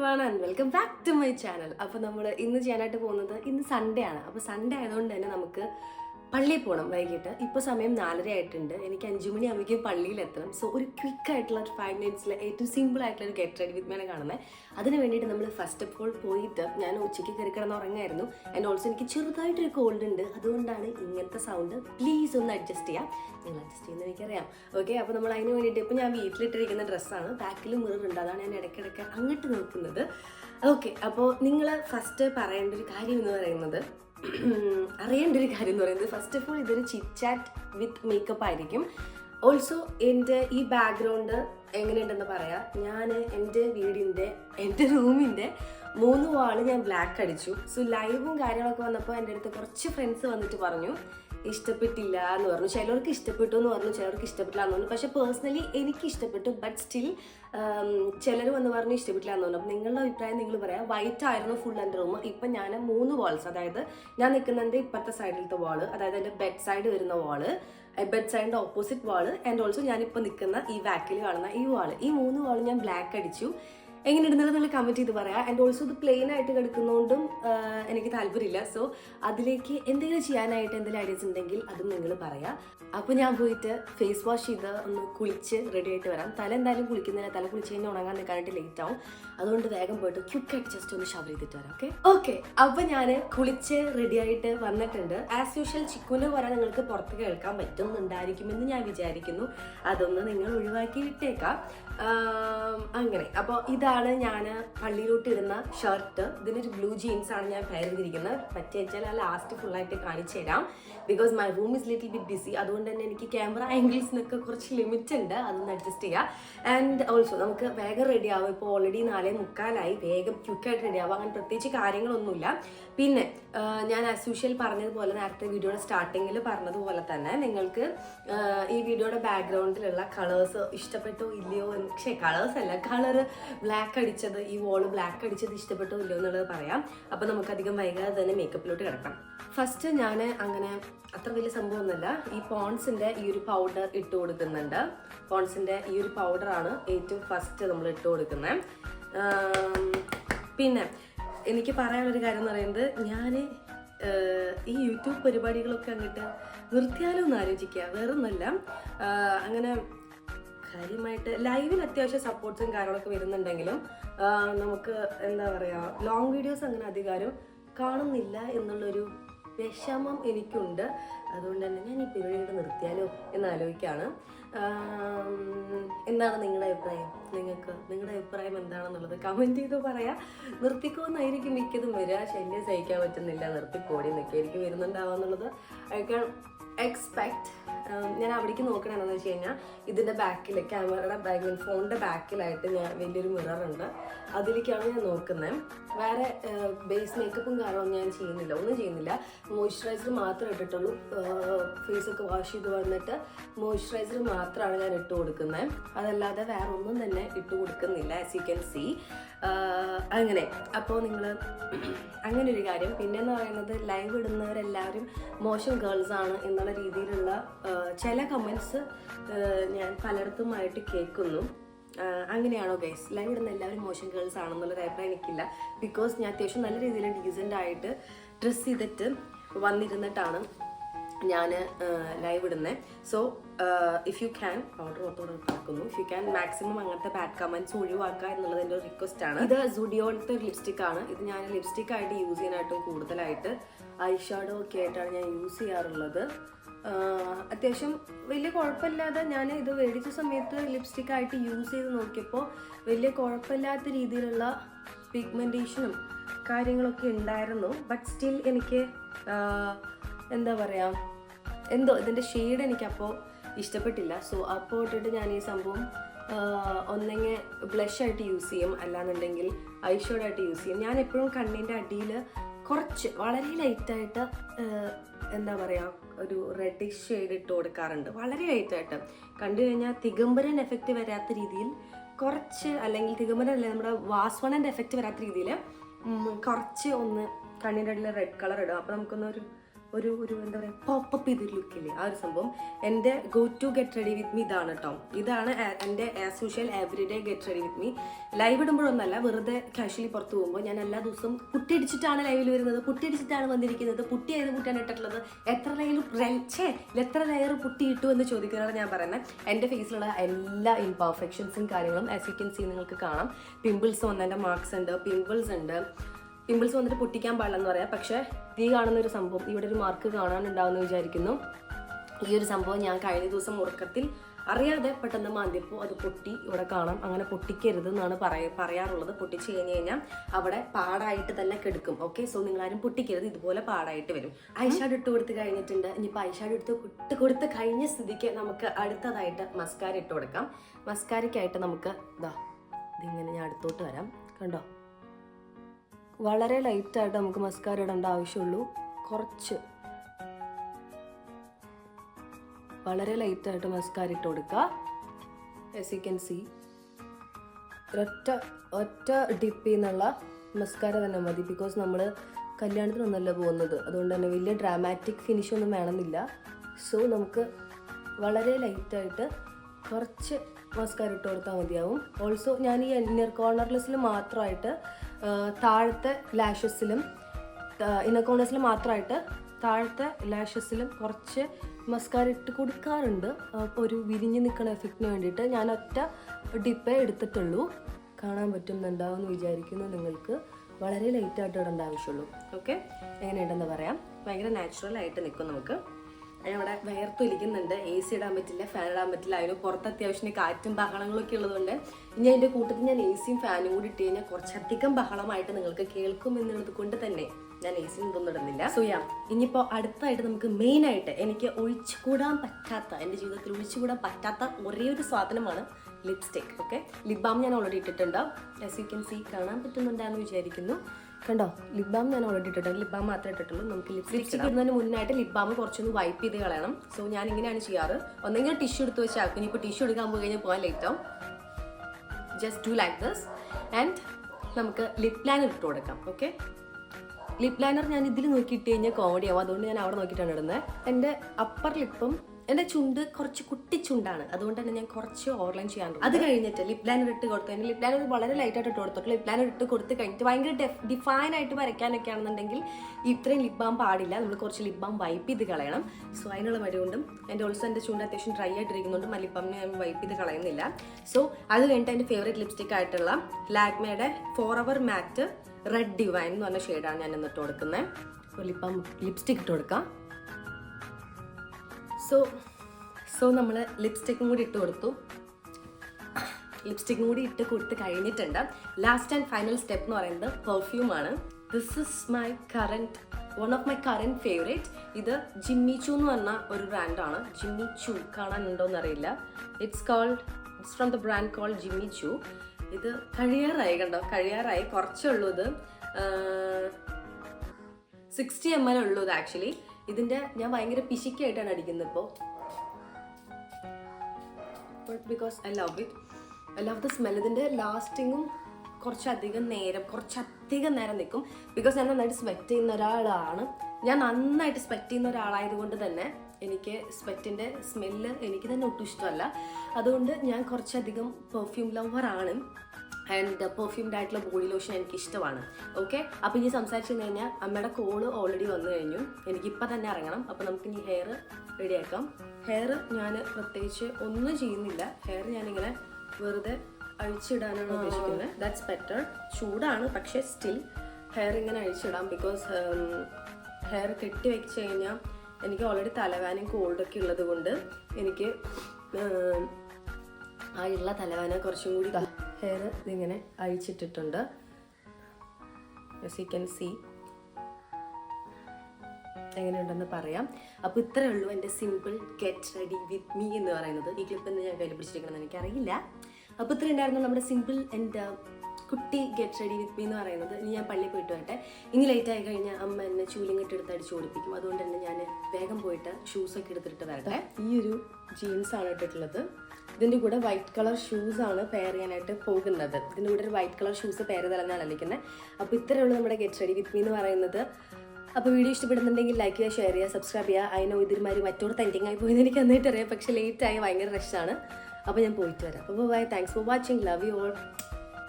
Everyone and welcome back to my channel അപ്പോൾ നമ്മൾ ഇന്ന് ചെയ്യാനായിട്ട് പോകുന്നത് ഇന്ന് സൺഡേ ആണ്. അപ്പോൾ സൺഡേ ആയതുകൊണ്ട് തന്നെ നമുക്ക് പള്ളിയിൽ പോകണം വൈകിട്ട്. ഇപ്പോൾ സമയം നാലര ആയിട്ടുണ്ട്. എനിക്ക് അഞ്ചു മണി പള്ളിയിൽ എത്തണം സോ ഒരു ക്വിക്ക് ആയിട്ടുള്ള ഒരു ഫൈവ് മിനിറ്റ്സിലെ ഏറ്റവും സിമ്പിൾ ആയിട്ടുള്ള ഒരു ഗെറ്റ് റെഡി വിത്ത് മേനെ കാണുന്നത് അതിന് വേണ്ടിയിട്ട് നമ്മൾ ഫസ്റ്റ് ഓഫ് ഓൾ പോയിട്ട് ഞാൻ ഉച്ചയ്ക്ക് കയറി കിടന്ന് ഉറങ്ങായിരുന്നു. ആൻഡ് ഓൾസോ എനിക്ക് ചെറുതായിട്ടൊരു കോൾഡ് ഉണ്ട്. അതുകൊണ്ടാണ് ഇങ്ങനത്തെ സൗണ്ട് പ്ലീസ് ഒന്ന് അഡ്ജസ്റ്റ് ചെയ്യാം. നിങ്ങൾ അഡ്ജസ്റ്റ് ചെയ്യുന്നത് എനിക്കറിയാം. ഓക്കെ അപ്പോൾ നമ്മൾ അതിന് വേണ്ടിയിട്ട് ഇപ്പോൾ ഞാൻ വീട്ടിലിട്ടിരിക്കുന്ന ഡ്രസ്സാണ് ബാക്കിൽ മിറർ ഉണ്ട്. അതാണ് ഞാൻ ഇടയ്ക്കിടയ്ക്ക് അങ്ങോട്ട് നോക്കുന്നത്. ഓക്കെ അപ്പോൾ നിങ്ങൾ ഫസ്റ്റ് പറയേണ്ട ഒരു കാര്യം എന്ന് പറയുന്നത് അറിയേണ്ട ഒരു കാര്യം എന്ന് പറയുന്നത് ഫസ്റ്റ് ഓഫ് ഓൾ ഇതൊരു ചിറ്റാറ്റ് വിത്ത് മേക്കപ്പ് ആയിരിക്കും. ഓൾസോ എന്റെ ഈ ബാക്ക്ഗ്രൗണ്ട് എങ്ങനെയുണ്ടെന്ന് പറയാം. ഞാൻ എന്റെ വീടിന്റെ എന്റെ റൂമിന്റെ മൂന്ന് വാൾ ഞാൻ ബ്ലാക്ക് അടിച്ചു. സോ ലൈവും കാര്യങ്ങളൊക്കെ വന്നപ്പോൾ എന്റെ അടുത്ത് കുറച്ച് ഫ്രണ്ട്സ് വന്നിട്ട് പറഞ്ഞു ഇഷ്ടപ്പെട്ടില്ല എന്ന് പറഞ്ഞു. ചിലർക്ക് ഇഷ്ടപ്പെട്ടു എന്ന് പറഞ്ഞു ചിലർക്ക് ഇഷ്ടപ്പെട്ടില്ല എന്ന് പറഞ്ഞു. പക്ഷെ പേഴ്സണലി എനിക്ക് ഇഷ്ടപ്പെട്ടു ബട്ട് സ്റ്റിൽ ചിലർ വന്ന് പറഞ്ഞു ഇഷ്ടപ്പെട്ടില്ല എന്ന് പറഞ്ഞു. നിങ്ങളുടെ അഭിപ്രായം നിങ്ങൾ പറയാം. വൈറ്റ് ആയിരുന്നു ഫുൾ എന്റെ റൂം ഇപ്പം ഞാൻ മൂന്ന് വാൾസ് അതായത് ഞാൻ നിൽക്കുന്നതിന്റെ ഇപ്പുറത്തെ സൈഡിലത്തെ വാൾ അതായത് എന്റെ ബെഡ് സൈഡ് വരുന്ന വാൾ ബെഡ് സൈഡിന്റെ ഓപ്പോസിറ്റ് വാൾ ആൻഡ് ഓൾസോ ഞാനിപ്പോൾ നിൽക്കുന്ന ഈ ബാക്കിൽ കാണുന്ന ഈ വാൾ ഈ മൂന്ന് വാൾ ഞാൻ ബ്ലാക്ക് അടിച്ചു. എങ്ങനെയുണ്ടെന്നുള്ളത് നിങ്ങൾ കമന്റ് ചെയ്ത് പറയാം. ആൻഡ് ഓൾസോ ഇത് പ്ലെയിൻ ആയിട്ട് കിടക്കുന്നതുകൊണ്ടും എനിക്ക് താല്പര്യമില്ല. സോ അതിലേക്ക് എന്തെങ്കിലും ചെയ്യാനായിട്ട് എന്തെങ്കിലും ഐഡിയസ് ഉണ്ടെങ്കിൽ അതും നിങ്ങൾ പറയാം. അപ്പോൾ ഞാൻ പോയിട്ട് ഫേസ് വാഷ് ചെയ്ത് ഒന്ന് കുളിച്ച് റെഡി ആയിട്ട് വരാം. തല എന്തായാലും കുളിക്കുന്നതിന് തല കുളിച്ച് കഴിഞ്ഞാൽ ഉണങ്ങാൻ നിൽക്കാനായിട്ട് ലേറ്റ് ആവും. അതുകൊണ്ട് വേഗം പോയിട്ട് ക്യുക്കായിട്ട് ജസ്റ്റ് ഒന്ന് ഷവർ ചെയ്തിട്ട് വരാം ഓക്കെ ഓക്കെ അപ്പോൾ ഞാൻ കുളിച്ച് റെഡി ആയിട്ട് വന്നിട്ടുണ്ട്. ആസ് യൂഷ്വൽ ചിക്കുവിനെ പറയാൻ നിങ്ങൾക്ക് പുറത്ത് കേൾക്കാൻ പറ്റുന്നുണ്ടായിരിക്കുമെന്ന് ഞാൻ വിചാരിക്കുന്നു. അതൊന്ന് നിങ്ങൾ ഒഴിവാക്കി വിട്ടേക്കാം. അങ്ങനെ. അപ്പോൾ ഇതാണ് ഞാൻ പള്ളിയിലോട്ട് ഇടുന്ന ഷർട്ട് ഇതിനൊരു ബ്ലൂ ജീൻസ് ആണ് ഞാൻ പെയർ ചെയ്തിരിക്കുന്നത് പറ്റിയ വെച്ചാൽ ആ ലാസ്റ്റ് ഫുള്ളായിട്ട് കാണിച്ചു തരാം. Because my room is little bit busy അതുകൊണ്ട് തന്നെ എനിക്ക് ക്യാമറ ആംഗിൾസിനൊക്കെ കുറച്ച് ലിമിറ്റ് ഉണ്ട്. അതൊന്ന് അഡ്ജസ്റ്റ് ചെയ്യാം. ആൻഡ് ഓൾസോ നമുക്ക് വേഗം റെഡി ആവും. ഇപ്പോൾ ഓൾറെഡി നാലേ മുക്കാലായി. വേഗം ക്വിക്കായിട്ട് റെഡി ആവും. അങ്ങനെ പ്രത്യേകിച്ച് കാര്യങ്ങളൊന്നുമില്ല. പിന്നെ ഞാൻ ആസ് യൂഷ്വൽ പറഞ്ഞതുപോലെ നേരത്തെ വീഡിയോയുടെ സ്റ്റാർട്ടിങ്ങിൽ പറഞ്ഞതുപോലെ തന്നെ നിങ്ങൾക്ക് ഈ വീഡിയോയുടെ ബാക്ക്ഗ്രൗണ്ടിലുള്ള കളേഴ്സ് ഇഷ്ടപ്പെട്ടോ ഇല്ലയോ പക്ഷേ കളേഴ്സ് അല്ല. കളർ ബ്ലാക്ക് അടിച്ചത് ഈ വോൾ ബ്ലാക്ക് അടിച്ചത് ഇഷ്ടപ്പെട്ടോ ഇല്ലയോ എന്നുള്ളത് പറയാം. അപ്പോൾ നമുക്ക് അധികം വൈകാതെ തന്നെ മേക്കപ്പിലോട്ട് കിടക്കാം ഫസ്റ്റ് ഞാൻ അങ്ങനെ അത്ര വലിയ സംഭവമൊന്നുമല്ല. ഈ പോൺസിന്റെ ഈ ഒരു പൗഡർ ഇട്ട് കൊടുക്കുന്നുണ്ട്. പോൺസിന്റെ ഈ ഒരു പൗഡറാണ് ഏറ്റവും ഫസ്റ്റ് നമ്മൾ ഇട്ട് കൊടുക്കുന്നത് പിന്നെ എനിക്ക് പറയാനുള്ളൊരു കാര്യം എന്ന് പറയുന്നത് ഞാൻ ഈ യൂട്യൂബ് പരിപാടികളൊക്കെ അങ്ങോട്ട് നിർത്തിയാലോ എന്ന് ആലോചിക്കുക. വേറൊന്നുമല്ല. അങ്ങനെ കാര്യമായിട്ട് ലൈവിൽ അത്യാവശ്യം സപ്പോർട്ട്സും കാര്യങ്ങളൊക്കെ വരുന്നുണ്ടെങ്കിലും നമുക്ക് എന്താ പറയുക ലോങ് വീഡിയോസ് അങ്ങനെ അധികാരം കാണുന്നില്ല എന്നുള്ളൊരു വിഷമം എനിക്കുണ്ട്. അതുകൊണ്ട് തന്നെ ഞാൻ ഈ പരിപാടി നിർത്തിയാലോ എന്ന് എന്താണ് നിങ്ങളുടെ അഭിപ്രായം? നിങ്ങൾക്ക് നിങ്ങളുടെ അഭിപ്രായം എന്താണെന്നുള്ളത് കമന്റ് ചെയ്ത് പറയാം. നിർത്തിക്കോന്നായിരിക്കും മിക്കതും വരിക. ശല്യം സഹിക്കാൻ പറ്റുന്നില്ല. നിർത്തിക്കോടി എന്നൊക്കെ ആയിരിക്കും വരുന്നുണ്ടാവുക അയക്കാൻ എക്സ്പെക്ട് ഞാൻ അവിടേക്ക് നോക്കണമെന്ന് വെച്ച് കഴിഞ്ഞാൽ ഇതിന്റെ ബാക്കിൽ ക്യാമറയുടെ ബാക്കിൽ ഫോണിന്റെ ബാക്കിലായിട്ട് ഞാൻ വലിയൊരു മിററുണ്ട് അതിലേക്കാണ് ഞാൻ നോക്കുന്നത് വേറെ ബേസ് മേക്കപ്പും കാര്യമൊന്നും ഞാൻ ചെയ്യുന്നില്ല. ഒന്നും ചെയ്യുന്നില്ല. മോയ്സ്ചറൈസർ മാത്രമേ ഇട്ടിട്ടുള്ളൂ. ഫേസൊക്കെ വാഷ് ചെയ്ത് വന്നിട്ട് മോയ്സ്ചറൈസർ മാത്രമാണ് ഞാൻ ഇട്ട് കൊടുക്കുന്നത് അതല്ലാതെ വേറെ ഒന്നും തന്നെ ഇട്ട് കൊടുക്കുന്നില്ല ആസ് യു ക്യാൻ സി അങ്ങനെ. അപ്പോൾ നിങ്ങൾ അങ്ങനെ ഒരു കാര്യം. പിന്നെന്ന് പറയുന്നത് ലൈവ് ഇടുന്നവരെല്ലാവരും മോശം ഗേൾസ് ആണ് എന്നുള്ള രീതിയിലുള്ള ചില കമൻസ് ഞാൻ പലയിടത്തുമായിട്ട് കേൾക്കുന്നു. അങ്ങനെയാണോ ഗൈസ് ലൈവ് ഇടുന്ന എല്ലാവരും മോശം ഗേൾസ് ആണെന്നുള്ളൊരു അഭിപ്രായം എനിക്കില്ല. ബിക്കോസ് ഞാൻ അത്യാവശ്യം നല്ല രീതിയിൽ ഡീസന്റ് ആയിട്ട് ഡ്രസ്സ് ചെയ്തിട്ട് വന്നിരുന്നിട്ടാണ് ഞാൻ ലൈവ് ഇടുന്നത് so if you can order order കിടക്കുന്നു ഇഫ് യു ക്യാൻ മാക്സിമം അങ്ങനത്തെ ബാഡ് കമൻസ് ഒഴിവാക്കുക എന്നുള്ളത് എന്റെ റിക്വസ്റ്റ് ആണ്. ഇത് സുഡിയോളത്തെ ഒരു ലിപ്സ്റ്റിക് ആണ്. ഇത് ഞാൻ ലിപ്സ്റ്റിക് ആയിട്ട് യൂസ് ചെയ്യാനായിട്ടും കൂടുതലായിട്ട് ഐ ഷാഡോ ഒക്കെ ആയിട്ടാണ് ഞാൻ യൂസ് ചെയ്യാറുള്ളത്. അത്യാവശ്യം വലിയ കുഴപ്പമില്ലാതെ ഞാൻ ഇത് മേടിച്ച സമയത്ത് ലിപ്സ്റ്റിക് ആയിട്ട് യൂസ് ചെയ്ത് നോക്കിയപ്പോൾ വലിയ കുഴപ്പമില്ലാത്ത രീതിയിലുള്ള പിഗ്മെന്റേഷനും കാര്യങ്ങളൊക്കെ ഉണ്ടായിരുന്നു. ബട്ട് സ്റ്റിൽ എനിക്ക് എന്താ പറയുക എന്തോ ഇതിന്റെ ഷെയ്ഡ് എനിക്കപ്പോൾ ഇഷ്ടപ്പെട്ടില്ല. സോ അപ്പോൾ ഇട്ടിട്ട് ഞാൻ ഈ സംഭവം ഒന്നെങ്കിൽ ബ്ലഷ് ആയിട്ട് യൂസ് ചെയ്യും. അല്ലാന്നുണ്ടെങ്കിൽ ഐഷോഡായിട്ട് യൂസ് ചെയ്യും. ഞാൻ എപ്പോഴും കണ്ണിന്റെ അടിയിൽ കുറച്ച് വളരെ ലൈറ്റായിട്ട് എന്താ പറയുക ഒരു റെഡിഷ് ഷെയ്ഡ് ഇട്ട് കൊടുക്കാറുണ്ട്. വളരെ ലൈറ്റായിട്ട് കണ്ടു കഴിഞ്ഞാൽ തികമ്പരൻ എഫക്റ്റ് വരാത്ത രീതിയിൽ കുറച്ച് അല്ലെങ്കിൽ തികമ്പരൻ അല്ല നമ്മുടെ വാസ്വണന്റെ എഫക്റ്റ് വരാത്ത രീതിയിൽ കുറച്ച് ഒന്ന് കണ്ണിന്റെ അടിയിൽ റെഡ് കളർ ഇടും അപ്പോൾ നമുക്കൊന്നൊരു ഒരു ഒരു എന്താ പറയുക പോപ്പപ്പ് ചെയ്തൊരു ലുക്കില്ലേ ആ ഒരു സംഭവം. എന്റെ go to get ready with me ഇതാണ് കേട്ടോ ഇതാണ് എന്റെ as usual every day get ready with me live ഇടുമ്പോഴൊന്നല്ല വെറുതെ കാഷ്വലി പുറത്ത് പോകുമ്പോൾ ഞാൻ എല്ലാ ദിവസവും പുട്ടിയടിച്ചിട്ടാണ് ലൈവിൽ വരുന്നത്. പുട്ടിയടിച്ചിട്ടാണ് വന്നിരിക്കുന്നത്. പുട്ടി ഏത് കുട്ടിയാണ് ഇട്ടിട്ടുള്ളത്? എത്ര ലെയർ ഛേ എത്ര ലെയർ പുട്ടി ഇട്ടു എന്ന് ചോദിക്കുന്നതാണ് ഞാൻ പറയുന്നത്. എന്റെ ഫേസിലുള്ള എല്ലാ ഇംപെർഫെക്ഷൻസും കാര്യങ്ങളും ആസ് യു കെൻ സീ നിങ്ങൾക്ക് കാണാം. പിമ്പിൾസ് വന്നതിന്റെ മാർക്സ് ഉണ്ട് പിമ്പിൾസ് ഉണ്ട്. പിമ്പിൾസ് വന്നിട്ട് പൊട്ടിക്കാൻ പാടില്ലെന്ന് പറയാം. പക്ഷേ ഈ കാണുന്ന ഒരു സംഭവം ഇവിടെ ഒരു മാർക്ക് കാണാനുണ്ടാവുമെന്ന് വിചാരിക്കുന്നു. ഈ ഒരു സംഭവം ഞാൻ കഴിഞ്ഞ ദിവസം ഉറക്കത്തിൽ അറിയാതെ പെട്ടെന്ന് മാന്തിയപ്പോൾ അത് പൊട്ടി ഇവിടെ കാണാം. അങ്ങനെ പൊട്ടിക്കരുത് എന്നാണ് പറയ പറയാറുള്ളത്. പൊട്ടിച്ച് കഴിഞ്ഞ് കഴിഞ്ഞാൽ അവിടെ പാടായിട്ട് തന്നെ കെടുക്കും. ഓക്കെ സോ നിങ്ങളാരും പൊട്ടിക്കരുത്. ഇതുപോലെ പാടായിട്ട് വരും. ഐഷാഡ് ഇട്ട് കൊടുത്ത് കഴിഞ്ഞിട്ടുണ്ട്. ഇനിയിപ്പോൾ ഐഷാഡ് എടുത്ത് ഇട്ട് കൊടുത്ത് കഴിഞ്ഞ സ്ഥിതിക്ക് നമുക്ക് അടുത്തതായിട്ട് മസ്കാര ഇട്ട് കൊടുക്കാം. മസ്കാരയ്ക്കായിട്ട് നമുക്ക് ഇതാ ഇതിങ്ങനെ ഞാൻ അടുത്തോട്ട് വരാം. കണ്ടോ? വളരെ ലൈറ്റായിട്ട് നമുക്ക് മസ്കാര ഇടേണ്ട ആവശ്യമുള്ളൂ. കുറച്ച്. വളരെ ലൈറ്റായിട്ട് മസ്കാര ഇട്ട് കൊടുക്കുക. എസ് യു ക്യാൻ സി ഒറ്റ ഒറ്റ ഡിപ്പിൽ നിന്നുള്ള മസ്കാര തന്നെ മതി. ബിക്കോസ് നമ്മൾ കല്യാണത്തിനൊന്നല്ല പോകുന്നത്. അതുകൊണ്ട് തന്നെ വലിയ ഡ്രാമാറ്റിക് ഫിനിഷ് ഒന്നും വേണമെന്നില്ല. സോ നമുക്ക് വളരെ ലൈറ്റായിട്ട് കുറച്ച് മസ്കാര ഇട്ട് കൊടുത്താൽ മതിയാവും. ഓൾസോ ഞാൻ ഈ ഇന്നർ കോർണർലെസ്സിൽ മാത്രമായിട്ട് താഴത്തെ ലാഷസിലും ഇന്നർ കോർണേഴ്സിൽ മാത്രമായിട്ട് താഴത്തെ ലാഷസിലും കുറച്ച് മസ്കാര ഇട്ട് കൊടുക്കാറുണ്ട്. അപ്പോൾ ഒരു വിരിഞ്ഞ് നിൽക്കുന്ന എഫക്റ്റിന് വേണ്ടിയിട്ട്. ഞാൻ ഒറ്റ ഡിപ്പേ എടുത്തിട്ടുള്ളൂ. കാണാൻ പറ്റുന്നുണ്ടാവും എന്ന് വിചാരിക്കുന്നു നിങ്ങൾക്ക്. വളരെ ലൈറ്റായിട്ട് ഇടേണ്ട ആവശ്യമുള്ളൂ. ഓക്കെ എങ്ങനെയുണ്ടെന്ന് പറയാം. ഭയങ്കര നാച്ചുറൽ ആയിട്ട് നിൽക്കും നമുക്ക്. ഇവിടെ വേർത്തൊലിക്കുന്നുണ്ട് എ സി ഇടാൻ പറ്റില്ല ഫാൻ ഇടാൻ പറ്റില്ല. അതിന് പുറത്ത് അത്യാവശ്യം കാറ്റും ബഹളങ്ങളും ഒക്കെ ഉള്ളതുകൊണ്ട് ഇനി അതിന്റെ കൂട്ടത്തിൽ ഞാൻ എ സിയും ഫാനും കൂടി ഇട്ട് കഴിഞ്ഞാൽ കുറച്ചധികം ബഹളമായിട്ട് നിങ്ങൾക്ക് കേൾക്കും എന്നുള്ളത് കൊണ്ട് തന്നെ ഞാൻ എ സി ഒന്നും ഇടുന്നില്ല. സോ യാ ഇനിയിപ്പോൾ അടുത്തായിട്ട് നമുക്ക് മെയിൻ ആയിട്ട് എനിക്ക് ഒഴിച്ചുകൂടാൻ പറ്റാത്ത എന്റെ ജീവിതത്തിൽ ഒഴിച്ചുകൂടാൻ പറ്റാത്ത ഒരേ ഒരു സാധനമാണ് ലിപ്സ്റ്റിക് ഓക്കെ ലിപ് ബാം ഞാൻ ഓൾറെഡി ഇട്ടിട്ടുണ്ട്. എസ് യു കെൻ സി കാണാൻ പറ്റുന്നുണ്ടെന്ന് വിചാരിക്കുന്നു. കണ്ടോ? ലിപ് ബാം ഞാൻ ഓൾറെഡി ഇട്ടിട്ടുണ്ട്. ലിപ് ബാം മാത്രമേ ഇട്ടിട്ടുള്ളൂ. നമുക്ക് ലിപ്സ്റ്റിക് ഇടുന്നതിന് മുന്നായിട്ട് ലിപ് ബാം കുറച്ചൊന്ന് വൈപ്പ് ചെയ്ത് കളയണം. സോ ഞാൻ ഇങ്ങനെയാണ് ചെയ്യാറ്. ഒന്നെങ്കിൽ ടിഷ്യൂ എടുത്ത് വെച്ചാൽ ഇനിയിപ്പോൾ ടിഷ്യൂ എടുക്കാൻ പോയി കഴിഞ്ഞാൽ പോകാൻ ലേറ്റ് ആവും. Just do like this and നമുക്ക് ലിപ് ലൈനർ ഇട്ട് കൊടുക്കാം. ഓക്കെ ലിപ് ലൈനർ ഞാൻ ഇതിൽ നോക്കിയിട്ട് കഴിഞ്ഞാൽ കോമഡി ആവും. അതുകൊണ്ട് ഞാൻ അവിടെ നോക്കിയിട്ടാണ് ഇടുന്നത്. എന്റെ അപ്പർ ലിപ്പും എന്റെ ചുണ്ട് കുറച്ച് കുട്ടി ചുണ്ടാണ്. അതുകൊണ്ട് തന്നെ ഞാൻ കുറച്ച് ഓർലൈൻ ചെയ്യാറുണ്ട്. അത് കഴിഞ്ഞിട്ട് ലിപ് ലൈനർ ഇട്ട് കൊടുത്തു ലിപ് ലൈനർ വളരെ ലൈറ്റ് ആയിട്ട് ഇട്ട് കൊടുത്തിട്ട് ലിപ് ലൈനർ ഇട്ട് കൊടുത്ത് കഴിഞ്ഞിട്ട് ഭയങ്കര ഡിഫൈൻ ആയിട്ട് വരയ്ക്കാനൊക്കെ ആണെന്നുണ്ടെങ്കിൽ ഇത്രയും ലിപ് ബാം പാടില്ല. നമ്മൾ കുറച്ച് ലിപ് ബാം വൈപ്പ് ചെയ്ത് കളയണം. സോ അതിനുള്ള വരുകൊണ്ടും കൊണ്ടും എന്റെ ഓൾസോ എന്റെ ചുണ്ട് അത്യാവശ്യം ഡ്രൈ ആയിട്ടിരിക്കുന്നുണ്ട്. ആ ലിപ് ബാമിനെ ഞാൻ വൈപ്പ് ചെയ്ത് കളയുന്നില്ല. സോ അത് കഴിഞ്ഞിട്ട് എന്റെ ഫേവറേറ്റ് ലിപ്സ്റ്റിക് ആയിട്ടുള്ള ലാക്മയുടെ four hour matte red divine എന്ന് പറഞ്ഞ ഷെയ്ഡാണ് ഞാൻ ഇന്നിട്ട് കൊടുക്കുന്നത്. ലിപ് ലിപ്സ്റ്റിക് ഇട്ട് കൊടുക്കാം. സോ സോ നമ്മൾ ലിപ്സ്റ്റിക്കും കൂടി ഇട്ട് കൊടുത്തു. ലിപ്സ്റ്റിക്കും കൂടി ഇട്ട് കൊടുത്ത് കഴിഞ്ഞിട്ടുണ്ട്. ലാസ്റ്റ് ആൻഡ് ഫൈനൽ സ്റ്റെപ്പ് എന്ന് പറയുന്നത് പെർഫ്യൂമാണ് this is my current one of my current favourite ഇത് ജിമ്മി ചൂ എന്ന് പറഞ്ഞ ഒരു ബ്രാൻഡാണ് ജിമ്മി ചൂ കാണാനുണ്ടോ എന്നറിയില്ല. It's called it's from the brand called Jimmy Choo ഇത് കഴിയാറായി കണ്ടോ? കഴിയാറായി. കുറച്ചേ ഉള്ളൂ ഇത്. സിക്സ്റ്റി എം എൽ ഉള്ളൂ ഇത് ആക്ച്വലി ഇതിന്റെ ഞാൻ ഭയങ്കര പിശിക്കായിട്ടാണ് അടിക്കുന്നത് ഇപ്പോൾ because I love it I love the smell ഇതിന്റെ ലാസ്റ്റിങ്ങും കുറച്ചധികം നേരം കുറച്ചധികം നേരം നിൽക്കും. ബിക്കോസ് ഞാൻ നന്നായിട്ട് സ്വെറ്റ് ചെയ്യുന്ന ഒരാളാണ്. ഞാൻ നന്നായിട്ട് സ്വെറ്റ് ചെയ്യുന്ന ഒരാളായതുകൊണ്ട് തന്നെ എനിക്ക് സ്വെറ്റിന്റെ സ്മെല്ല് എനിക്ക് തന്നെ ഒട്ടും ഇഷ്ടമല്ല. അതുകൊണ്ട് ഞാൻ കുറച്ചധികം പെർഫ്യൂം ലവറാണ് ആൻഡ് പെർഫ്യൂംഡ് ആയിട്ടുള്ള ബോഡി ലോഷൻ എനിക്ക് ഇഷ്ടമാണ് ഓക്കെ അപ്പോൾ ഇനി സംസാരിച്ചു കഴിഞ്ഞാൽ അമ്മയുടെ കോൾ ഓൾറെഡി വന്നു കഴിഞ്ഞു. എനിക്കിപ്പോൾ തന്നെ ഇറങ്ങണം. അപ്പോൾ നമുക്ക് ഇനി ഹെയർ റെഡിയാക്കാം ഹെയർ ഞാൻ പ്രത്യേകിച്ച് ഒന്നും ചെയ്യുന്നില്ല. ഹെയർ ഞാനിങ്ങനെ വെറുതെ അഴിച്ചിടാനാണ് ഉദ്ദേശിക്കുന്നത്. ദാറ്റ്സ് ബെറ്റർ ചൂടാണ് പക്ഷേ സ്റ്റിൽ ഹെയർ ഇങ്ങനെ അഴിച്ചിടാം. ബിക്കോസ് ഹെയർ കെട്ടി വെച്ച് കഴിഞ്ഞാൽ എനിക്ക് ഓൾറെഡി തലവേനയും കോൾഡൊക്കെ ഉള്ളത് കൊണ്ട് എനിക്ക് ഉം, ആ ഉള്ള തലവേന കുറച്ചും കൂടി ഹെയർ ഇതിങ്ങനെ അഴിച്ചിട്ടിട്ടുണ്ട്. യു ക്യാൻ സി എങ്ങനെയുണ്ടെന്ന് പറയാം. അപ്പോൾ ഇത്രേ ഉള്ളൂ എന്റെ simple get ready with me എന്ന് പറയുന്നത്. ഈ ക്ലിപ്പ് എന്ന് ഞാൻ കയ്യിൽ പിടിച്ചിരിക്കണമെന്ന് എനിക്കറിയില്ല. അപ്പോൾ ഇത്ര ഉണ്ടായിരുന്നു നമ്മുടെ സിമ്പിൾ എന്റെ കുട്ടി ഗെറ്റ് റെഡി വിത്ത് മീ എന്ന് പറയുന്നത്. ഇനി ഞാൻ പള്ളിയിൽ പോയിട്ട് വരട്ടെ. ഇനി ലേറ്റ് ആയി കഴിഞ്ഞാൽ അമ്മ എന്നെ ചൂലിങ്ങിട്ട് എടുത്ത് അടിച്ച് ഓടിപ്പിക്കും. അതുകൊണ്ട് തന്നെ ഞാൻ വേഗം പോയിട്ട് ഷൂസൊക്കെ എടുത്തിട്ട് വരട്ടെ. ഈ ഒരു ജീൻസ് ആണ് ഇട്ടിട്ടുള്ളത്. ഇതിന്റെ കൂടെ വൈറ്റ് കളർ ഷൂസാണ് പെയർ ചെയ്യാനായിട്ട് പോകുന്നത്. ഇതിന്റെ കൂടെ ഒരു വൈറ്റ് കളർ ഷൂസ് പെയർ തരാനാണ് അലിക്കുന്നത് അപ്പോൾ ഇത്രയുള്ള നമ്മുടെ ഗെറ്റ് റെഡി വിത്ത് മീ എന്ന് പറയുന്നത്. അപ്പോൾ വീഡിയോ ഇഷ്ടപ്പെടുന്നുണ്ടെങ്കിൽ ലൈക്ക് ചെയ്യുക ഷെയർ ചെയ്യുക സബ്സ്ക്രൈബ് ചെയ്യുക. അതിനോ ഇതിരുമാതിരി മറ്റോട് എൻഡിങ് ആയി പോയി എനിക്ക് നന്നായിട്ട് അറിയാം. പക്ഷേ ലേറ്റായി ഭയങ്കര റഷാണ് അപ്പോൾ ഞാൻ പോയിട്ട് വരാം. അപ്പോൾ bye thanks for watching love you all